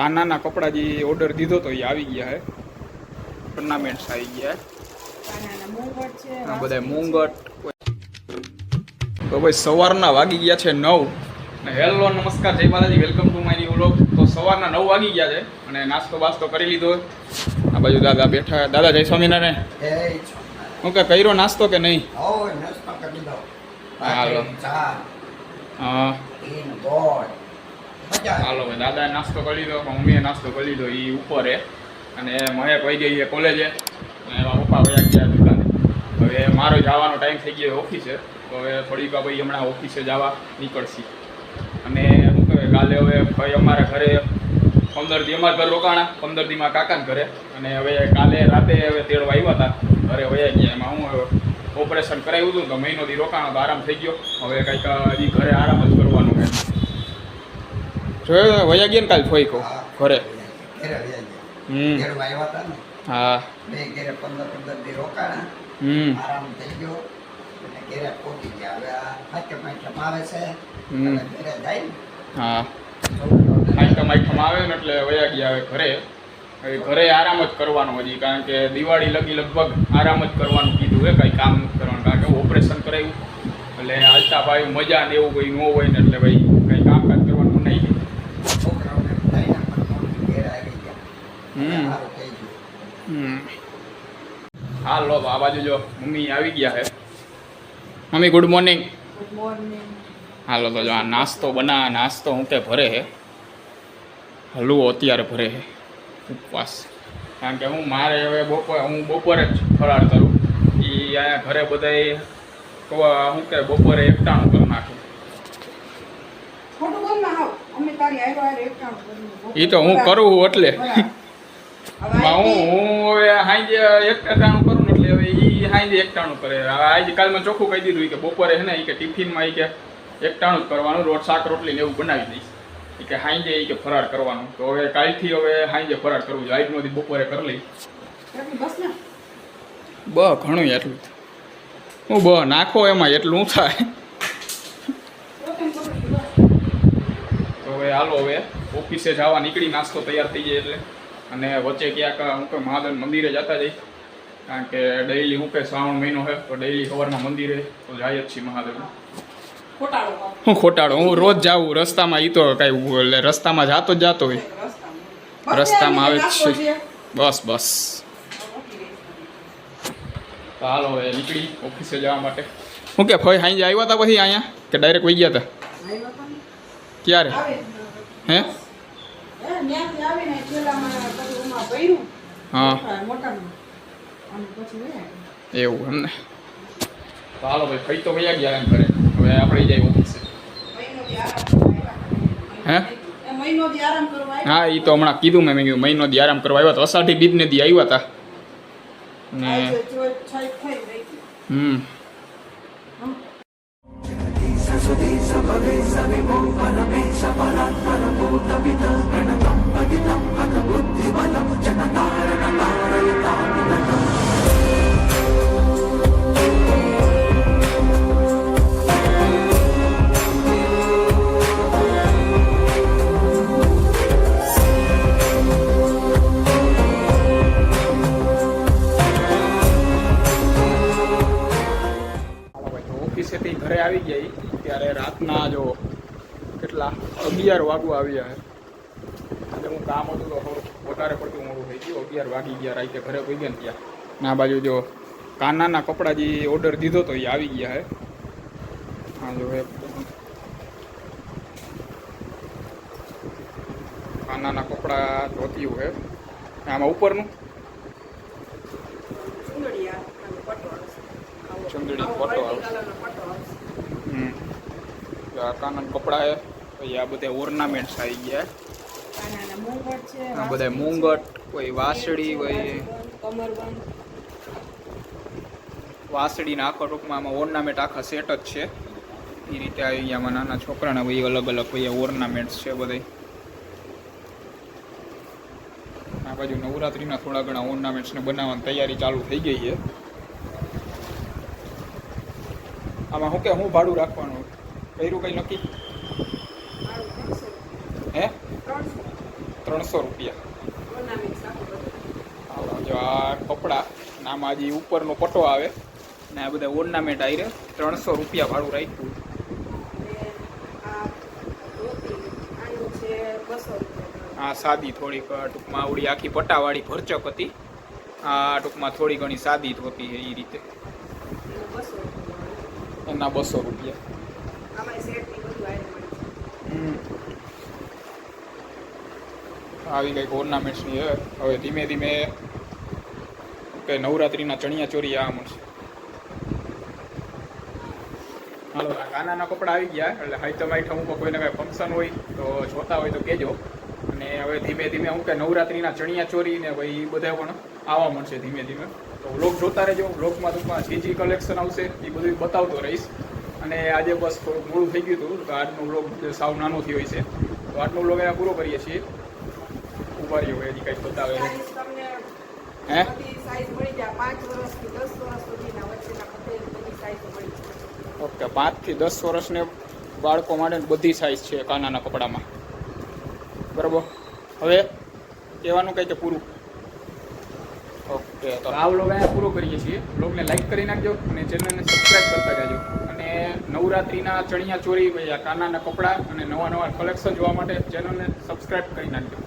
કાનાના કપડાં જે ઓર્ડર દીધો તો એ આવી ગયા હે. ટુર્નામેન્ટ્સ આવી ગયા છે આ બધા મુંગટ તો ભાઈ સવારના વાગી ગયા છે નવ. હેલો નમસ્કાર જય Mataji welcome to my new vlog તો સવારના નવ વાગી ગયા છે અને નાસ્તો બાસ્તો કરી લીધો આ બાજુ દાદા બેઠા દાદા જય સ્વામિનારાયણ. હું કે કર્યો નાસ્તો કે નહીં? હો નાસ્તો કરી દીધો હાલો. ચા. હા. હાલો ભાઈ દાદાએ નાસ્તો કરી લીધો મમ્મીએ નાસ્તો કરી લીધો એ ઉપર. અને મહેક વહી ગઈ છે કોલેજે. એવા પપ્પા વયા ગયા દુકાને. હવે મારો જવાનો ટાઈમ થઈ ગયો ઓફિસે. તો હવે થોડીક ભાઈ હમણાં ઓફિસે જવા નીકળશી. અને શું કહેવાય, કાલે હવે ભાઈ અમારા ઘરે પંદર દી અમારા ઘર રોકાણા પંદર દીમાં કાકાને ઘરે. અને હવે કાલે રાતે હવે તેડવા આવ્યા હતા. ઘરે વયા ગયા. એમાં હું ઓપરેશન કરાવ્યું હતું તો મહિનો દી રોકાણો, તો આરામ થઈ ગયો. હવે કંઈક હજી ઘરે આરામ જ કરવાનું છે. વયા ગયા ને કાલ ફોઈ કહું. ઘરે. ઘેરે હમ. ઘેર હા. ઘેરે પંદર પંદર દી રોકાણા. હમ. આરામ થઈ ગયો. અને ઘેરે પહોંચી ગયા. હવે આ હાથમ હાથમ આવે છે. હમ. અને જાય હા. આઈટમ આઈટમ આવે ને એટલે વયા ગયા હવે ઘરે. ઘરે આરામ જ કરવાનો હજી કારણ કે દિવાળી લગી લગભગ આરામ જ કરવાનું કીધું હે કાંઈ કામ નથી કરવાનું. કારણ કે ઓપરેશન કરાવ્યું એટલે હાલતા ભાઈ મજા ને એવું કંઈ ન હોય ને એટલે ભાઈ કંઈ કામકાજ કરવાનું નહીં છોકરાઓને બધાયના પણ ઘેરે આવી ગયા હમ. સારું થઈ ગયું હમ હા લો આ બાજુ જો મમ્મી આવી ગયા હે mummy good morning good morning હાલો તો જો આ નાસ્તો બના નાસ્તો હું કે ભરે હે હલવો અત્યારે ભરે હે ઉપવાસ. કારણ કે હું મારે હવે બપોરે હું બપોરે જ ફરાળ કરું. એ અહીંયા ઘરે બધાય શું કે બપોરે એકટાણું કરી નાખું. એ તો હું કરું એટલે. હું હાંજે એકટાણું કરું ને એટલે હવે એ હાંજે એકટાણું કરે. હવે આજે કાલમાં ચોખ્ખું કહી દીધું કે બપોરે છે ને એ કે ટિફિનમાં એ કે એકટાણું જ કરવાનું રોટ શાક રોટલી ને એવું બનાવી દઈશ. કે હાંજે ઈ કે ફરાળ કરવાનું. તો હવે કાલથી હવે હાંજે ફરાળ કરવું જોઈએ આજનો દી બપોરે કરી લઈ બ ઘણું એટલું. હું બ નાખો એમાં એટલું થાય. તો હવે હાલો હવે ઓફિસે જવા નીકળી નાસ્તો તૈયાર થઈ જાય એટલે. અને વચ્ચે ક્યાંક હું કે મહાદેવ મંદિરે જતા જઈ. કારણ કે ડેઈલી હું કે શ્રાવણ મહિનો છે તો ડેઈલી સવારમાં મંદિરે તો જાય જ છીએ મહાદેવ ખોટાડો હું ખોટાડો હું રોજ જાઉં રસ્તામાં એ તો કાંઈ એટલે રસ્તામાં જાતો જ જાતો હોય. રસ્તામાં. આવે છે. બસ બસ. તો હાલો હવે નીકળી ઓફિસે જવા માટે. હું કે ફઈ હાઈ આવ્યા હતા પછી અહીંયા? કે ડાયરેક્ટ વહી ગયા હતા? ક્યારે. હે? હે, આવીને થેલામાં પછી ઉમા ભર્યું. હા. મોટામાં. અને પછી વયા એવું એમને. હાલો ભાઈ ફઈ તો વયા ગયા એમ ઘરે. હવે આપણે જાય ઓફિસે મહિનોથી આરામ કરવા હે? હા એ તો હમણાં કીધું મેં મેં કીધું મહિનો દી આરામ કરવા આવ્યા હતા. અષાઢી બીજને દી આવ્યા હતા. ને હમ. ససుదేశవే సవిభో పరమేశ పరాత్పరభూతమిత ప్రణతం పగితం పద బుద్ధిబలం జనతారణ తారయతాపిత ઓફિસેથી ઘરે આવી ગયા ત્યારે રાતના જો કેટલા અગિયાર વાગવા આવ્યા છે એટલે હું કામ હતું તો વધારે પડતું મોડું થઈ ગયું, અગિયાર વાગી ગયા, રાતે ઘરે પહોંચી ગયા ત્યાં. ના બાજુ જો કાનાના કપડાં જે ઓર્ડર દીધો તો એ આવી ગયા હે. હા જો હે. કાનાના કપડાં ધોતી હે. આમાં ઉપરનું ચૂંદડી આ અને પટ્ટો આવશે. આવો- ચૂંદડી, ફોટો આવશે. આ કાનન કપડા હે પછી આ બધા ઓર્નામેન્ટ્સ આવી ગયા. કાનાના મુંગટ છે, આ બધા મુંગટ કોઈ વાસળી હોય કમરબંધ. વાસળીના આખો ટૂંકમાં આમાં ઓર્નામેન્ટ આખા સેટ જ છે. એ રીતે આવી ગયા આમાં નાના છોકરાના ભાઈ અલગ અલગ ભાઈ ઓર્નામેન્ટ્સ છે બધા આ બાજુ નવરાત્રિના થોડા ઘણા ઓર્નામેન્ટ્સને બનાવવાની તૈયારી ચાલુ થઈ ગઈ છે. આમાં શું કે હું ભાડું રાખવાનું? કર્યું કંઈ નક્કી? હે? ત્રણસો રૂપિયા. જો આ કપડાં ને આમાં ઉપરનો પટ્ટો આવે. ને આ બધા ઓર્નામેન્ટ આવી ત્રણસો રૂપિયા ભાડું રાખ્યું. આ ધોતી, આનું છે 200 રૂપિયા. આ સાદી થોડીક ટૂંકમાં આવડી આખી પટાવાળી ભરચક હતી. આ ટૂંકમાં થોડી ઘણી સાદી છે એ રીતે. એનું 200 રૂપિયા. એના બસો રૂપિયા. આવી કંઈક ઓર્નામેન્ટ્સની છે હવે ધીમે ધીમે કે નવરાત્રિના ચણિયા ચોરી આ મળશે. હાલો નાના કાનાના કપડાં આવી ગયા એટલે આઈટમ ઉપર કોઈને કાંઈ ફંક્શન હોય તો જોતા હોય તો કહેજો. અને હવે ધીમે ધીમે હું કે નવરાત્રિના ચણિયા ચોરી ને ભાઈ એ બધા પણ આવવા મળશે ધીમે ધીમે. વ્લોગ જોતા રહેજો. વ્લોગમાં ટૂંકમાં જે કલેક્શન આવશે એ બધું બતાવતો રહીશ. અને આજે બસ થોડુંક મોડું થઈ ગયું હતું તો આજનો વ્લોગ સાવ નાનો થયો છે. તો આજનો વ્લોગ અહીંયા પૂરો કરીએ છીએ. ઊભા રહ્યો હજી કંઈક બતાવે હે? ઓકે પાંચથી દસ વર્ષને બાળકો માટે બધી સાઇઝ છે કાનાના કપડામાં. બરાબર? હવે કહેવાનું કંઈ કે પૂરું. ઓકે, તો આ વ્લોગ અહીંયા પૂરો કરીએ છીએ. વ્લોગને લાઈક કરી નાખજો અને ચેનલને સબસ્ક્રાઈબ કરતા જાજો અને નવરાત્રિના ચણિયા ચોરી કાનાના કપડાં અને નવા નવા કલેક્શન જોવા માટે ચેનલને સબસ્ક્રાઈબ કરી નાખજો.